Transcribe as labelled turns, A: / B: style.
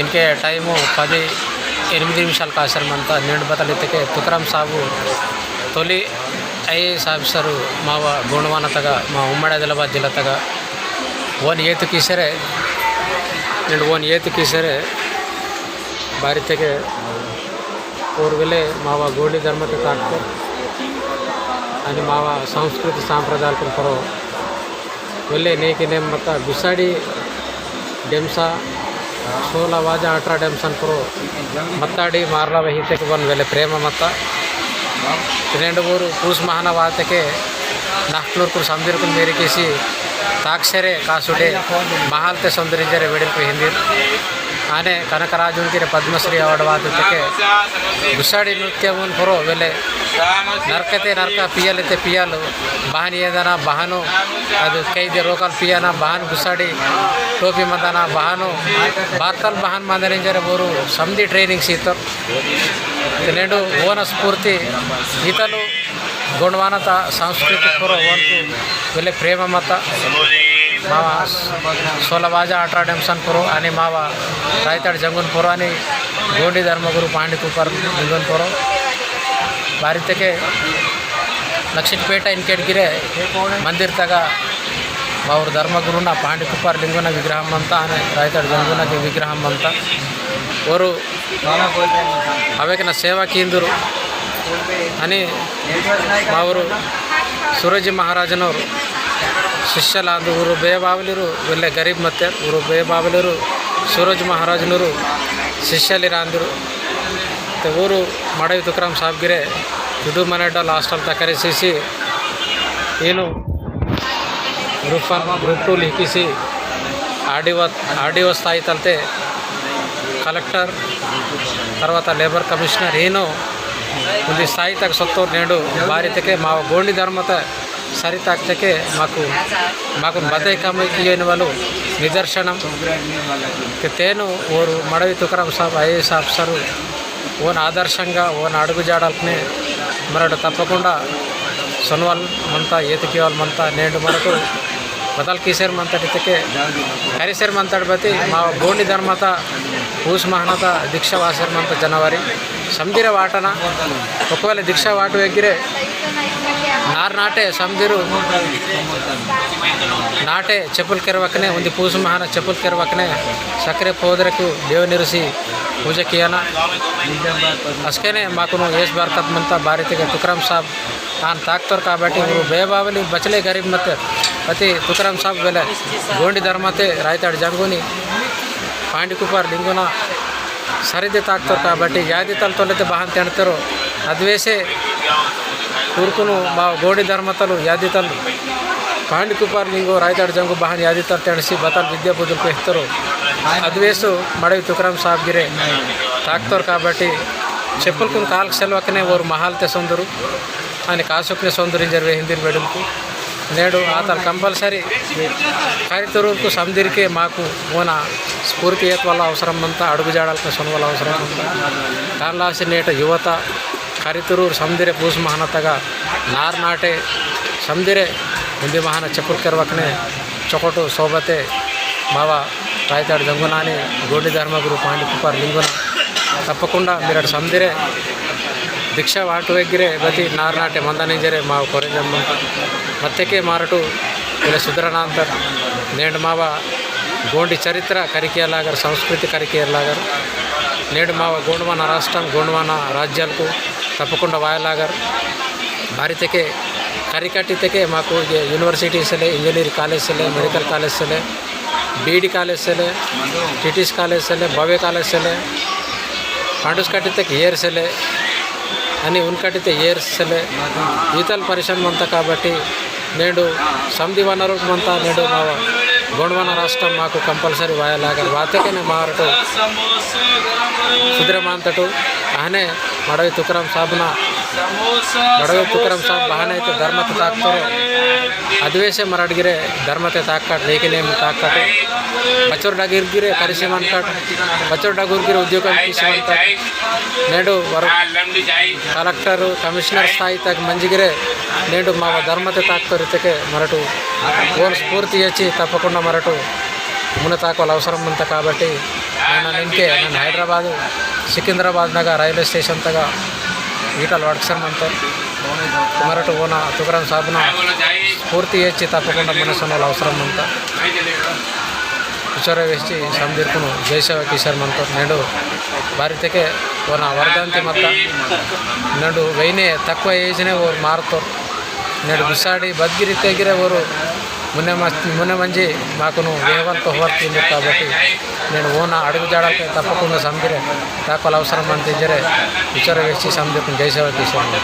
A: ఇన్కే time పది ఎనిమిది నిమిషాలకు ఆశ్రమంతా నిండు బతలెత్తికే తుకరాం సాబు తొలి ఐఏఎస్ ఆఫీసరు మా గుణవానతగా మా ఉమ్మడి ఆదిలాబాద్ జిల్లాతగా ఓన్ ಏತು ಕೀಸರೆ నేను ఓన్ ಏತು ಕೀಸರೆ ಭಾರತಕ್ಕೆ ಪೂರ್ವಲೆ ಮಾವ ಗೋಳಿ ಧರ್ಮಕ್ಕೆ ತಾಕ್ತು అని మావ సంస్కృతి సాంప్రదాయాలకు పొరవు వెళ్ళే నేకి నేమ్ మత బిసాడి డెంసా ಸೋಲ ವಾಜ ಅಟ್ರಾ ಡೆಮ್ಸ್ ಅನ್ಕರು ಮತ್ತಾಡಿ ಮಾರ್ಲಾವ ಹಿತಕ್ಕೆ ಬಂದ ವೇಳೆ ಪ್ರೇಮ ಮತ್ತ రెండు ఊరు పూస్ మహాన వాతకే నాక్లూర్కు సందిర్కు మేరికేసి తాక్షరే కాసుడే మహాల్తే సౌందర్యజరే వెడిల్పు ಹಿಂದಿ ಆನೆ ಕನಕರಾಜುನ್ಕಿರೆ ಪದ್ಮಶ್ರೀ ಅವಾರ್ಡ್ ವಾದಕ್ಕೆ ಗುಸಾಡಿ ನೃತ್ಯ ಪುರೋ ವೆಲೆ ನರ್ಕತೆ ನರ್ಕ ಪಿಯಲತೆ ಪಿಯಲು ಬಹನ್ ಏದನ ಬಹನು ಅದು ಕೈದೆ ರೋಕಲ್ ಪಿಯನ ಬಹನ್ ಗುಸಾಡಿ ಟೋಪಿ ಮಂದನ ಬಹನು ಬಾತಲ್ ಬಹನ್ ಮಂದನಿಂಜರೆ ಬೋರು ಸಮದಿ ಟ್ರೈನಿಂಗ್ ಸೀತರು ನೆಂಡು ಓನ ಸ್ಫೂರ್ತಿ ಈತಲು ಗುಣವಾನತ ಸಾಂಸ್ಕೃತಿಕ ಪುರ ಒಂದು ವೆಲೆ ಪ್ರೇಮ ಮತ मावा सोलाबाजा अठरा डेमसानपुरो आणि मावा रायताड जंगूनपुरो आणि गोंडी धर्मगुरू पांडिकुपर जंगूनपुरो ಬಾರಿತಕ್ಕೆ ಲಕ್ಷಿತಪೇಟ ಇನ್ಕೆಡ್ಗಿರೆ ಮಂದಿರ್ ತಗ ಅವ್ರ ಧರ್ಮಗುರುನ ಪಾಂಡಿಕುಪ್ಪಾರ್ ಲಿಂಗನ ವಿಗ್ರಹಂ ಅಂತ ಆನೆ ರಾಯತಾಡ್ ಜಂಗುನಗೆ ವಿಗ್ರಹಂ ಅಂತ ಅವರು ಅವೇಕಿನ ಸೇವಾ ಕೇಂದ್ರು అని ಅವರು ಸೂರಜಿ ಮಹಾರಾಜನವರು ಶಿಷ್ಯಲಾಂದು ಊರು ಬೇಬಾವಲಿರು ಒಳ್ಳೆ ಗರೀಬ್ ಮತ್ತೆ ಊರು ಬೇಬಾವಲಿರು ಸೂರಜ್ ಮಹಾರಾಜನವರು ಶಿಷ್ಯಲಿರಾಂದರು ಮತ್ತು ಊರು ಮಡವಿ ತುಕ್ರಾಮ್ ಸಾಬ್ಗಿರೆ ದುಡು ಮನೆಡ ಲಾಸ್ಟಲ್ ತಕರಿಸಿ ಏನು group one group two ಲಿಖಿಸಿ R D RDO స్థాయి తలితే కలెక్టర్ తర్వాత లేబర్ కమిషనర్ ಏನು ಒಂದು ಸ್ಥಾಯಿ ತಗ ಸತ್ತೋರು నేడు ಭಾರತಕ್ಕೆ మా ಗೋಂಡಿ ಧರ್ಮತ ಸರಿತಾಗ್ತಕ್ಕೆ మాకు మాకు బద్దైకమైకి అయిన వాళ్ళు నిదర్శనం తేను ఓరు మడవి తుకరం సాబ్ ఐఏఎస్ ఆఫీసరు ఓన్ ఆదర్శంగా ఓన్ అడుగుజాడాలనే మరొకటి తప్పకుండా సొన్వాల్ మంతా ఏతికేవాల్ మంతా నేడు మనకు ಬದಲ್ ಕಿಸೇರ್ ಮಂತಡಿತಕ್ಕೆ ಹರಿಸೇರ್ ಮಂತಾಡ್ ಬತಿ ಮಾ ಗೋಂಡಿ ಧರ್ಮತ పూస్ మహనత దీక్ష వాసర్మంత జనవరి సంధిర వాటన ఒకవేళ దీక్ష వాటు ವಾಟು నారు నాటే సమదిరు నాటే చెప్పుల కెరవకనే ఉంది. పూసు మహాన చెప్పుల కెరవకనే సక్కరే పోదరకు దేవునిరిసి పూజ కియాన. అసకనే మాకు ఏస్ భారతత్ మంతా భారతిగా తుకరామ్ సాబ్ తాను తాక్తారు కాబట్టి బేబావలి బచలే గరీబ్ మత ప్రతి తుకరామ్ సాబ్ వెళ్ళే గోండి ధర్మతే రాయితాడు జంగుని పాండికుపార్ లింగున ಲಿಂಗುನ ಸರಿದೆ ತಾಕ್ತವ್ರು కాబట్టి ಯಾದಿ ತಲ್ ತೊಲೆತೆ ಬಹನ್ ತೆಣ್ತರು ಅದ್ವೇಷೆ ಕೂರ್ಕುನು ಬಾ ಗೋಡಿ ಧರ್ಮತಲು ಯಾದಿತಲ್ ಪಾಂಡಿಕುಪಾರ್ ಲಿಂಗು ರಾಯ್ತಾಡ್ ಜಂಗು ಬಹನ್ ಯಾದಿತಲ್ ತೆಣಸಿ ಬತಲ್ ವಿದ್ಯಾ ಬುದುಲ್ಕು ಎತ್ತರು అద్వేసు మడవి తుకరాం సాబ్గిరే తాక్తోరు కాబట్టి చెప్పులకు కాలకు సెలవకనే ఓరు మహాల్తే సొందరు ఆయన కాసుకునే సొందరు జరిగే హిందీ వెడులకు నేడు అతను కంపల్సరీ కరితరువుకు సందిరికే మాకు ఓన స్ఫూర్తి ఏత వల్ల అవసరం అంతా అడుగుజాడాలకు సొన వల్ల అవసరం అంతా కాలాసి నేట యువత ಕರಿತುರೂರು ಸಮದಿರೆ ಪೂಸ್ ಮಹಾನತಗ ನಾರ್ ನಾಟೆ ಸಮದಿರೆ ಹಿಂದಿ ಮಹಾನ చెప్పులు ಕೆರವಕನೆ ಚೊಕೊಟು ಸೋಬತೆ మావ రాయతాడు జంగునాని గోడి ధర్మగురు పాండికుపార్ లింగున తప్పకుండా మీరు అటు సందిరే ಭಿಕ್ಷಾ ವಾಟು ಎಗ್ಗಿರೆ ಬತಿ ನಾರ್ನಾಟೆ ಮಂದನಿಂಜರೆ ಮಾವು ಕೊರೆಜಮ್ಮ ಮತ್ತೆಕೆ ಮಾರಟು ಇಲ್ಲ ಸುಧರನಾಂತರ್ ನೇಡು ಮಾವ ಗೋಂಡಿ ಚರಿತ್ರ ಕರಿಕೆಯಲಾಗರ್ సంస్కృతి కరికేయలాగర్ నేడు మా గోండవాన రాష్ట్రం గోండవాన రాజ్యాలకు తప్పకుండా వాయలాగర్ ಭಾರತಕ್ಕೆ ಕರಿಕಟ್ಟಿದ್ದಕ್ಕೆ ಮಾಕು ಯೂನಿವರ್ಸಿಟೀಸಲ್ಲೇ ಇಂಜಿನಿಯರಿಂಗ್ ಕಾಲೇಜಲ್ಲೇ ಮೆಡಿಕಲ್ ಕಾಲೇಜಲ್ಲೇ ಬಿ ಡಿ ಕಾಲೇಜಲ್ಲೇ ಟಿ ಟಿ ಸಿ ಕಾಲೇಜಲ್ಲೇ ಭವ್ಯ ಕಾಲೇಜಲ್ಲೇ ಪಾಂಡೂಸ್ ಕಟ್ಟಿದ್ದಕ್ಕೆ ಏರ್ಸಲ್ಲೇ అని ఉన్కటితే ఏర్సలే ఈతల్ పరిశ్రమంతా కాబట్టి నేడు సంధి వనరుమంతా నేడు మా గొండవన రాష్ట్రం మాకు కంపల్సరీ వాయలాగా. వాతకనే మారటం సుద్రమాంతటు. అనే మడవి తుకరం సాబున ಬಡವ ತುಕರಾಮ್ ಸಾಬ್ ಬಹನೈತೆ ಧರ್ಮತೆ ತಾಕ್ತಾರೆ ಅದ್ವೇಷ ಮರಾಡ್ಗಿರೆ ಧರ್ಮತೆ ತಾಕ್ಕಾಟ್ ಲೇಖೆ ನೇಮ ತಾಕ್ಕಾಟ್ ಬಚ್ಚರ ಡಾಗಿರ್ಗಿರೆ ಪರಿಸೆ ಮಾಡ್ಕಾಟ್ ಬಚ್ಚರ ಡಾಗಿರ್ಗಿರೆ ಉದ್ಯೋಗ ನೇಡು ವರ ಕಲೆಕ್ಟರ್ ಕಮಿಷನರ್ ಸ್ಥಾಯಿ ತಾಕ್ ಮಂಜಿಗಿರೆ ನೇಡು ಮಾವ ಧರ್ಮತೆ ತಾಕ್ತಾರಿತಕ್ಕೆ ಮರಟು. ಓನ್ ಸ್ಫೂರ್ತಿ ಹೆಚ್ಚಿ ತಪ್ಪಕೊಂಡ ಮರಟು. ಮುನ್ನ ತಾಕೋಲ್ ಅವಸರ ಅಂತ ಕಾಬಟ್ಟಿ. ನಾನು ನಿಂಕೆ ನಾನು ಹೈದರಾಬಾದ್ ಸಿಕಿಂದ್ರಾಬಾದ್ನಾಗ ರೈಲ್ವೆ ಸ್ಟೇಷನ್ ತಗ. ಗೀಟಲ್ ವಡ್ಸರ್ಮಂತು ಮರಟು ಓನ, ತುಕರಾಮ್ ಸಾಬ್ನ ಪೂರ್ತಿ ಹೆಚ್ಚಿ ತಪ್ಪಕೊಂಡ ಮನಸ್ಸನ್ನು ಅವಸರ ಅಂತ ಕಿಶೋರ ವೆಚ್ಚಿ ಸಂದಿರ್ಕು ಜೈಶವ ಕಿಶೋರ್ ಮಂತು ನೆಂಡು ಭಾರತಕ್ಕೆ ಓನ ವರದಂತಿ ಮತ್ತ. ನೆಡು, ವೈನೇ ತಕ್ಕ ಏಜ್ನೇ ಅವ್ರು ಮಾರ್ತೋರು ನೆಡು ಬಿಸಾಡಿ ಬದ್ಗಿರಿ ತೆಗಿರೆ ಅವರು మున్నె మొన్న మున్నె మంచి మాకును వేగంతో హోర్తుంది కాబట్టి నేను ఓన అడుగు జాడకే తప్పకుండా సంబిరే తాకలు అవసరం అందించరే విచార వేసి సందిర్కుని జయసేవ తీసాను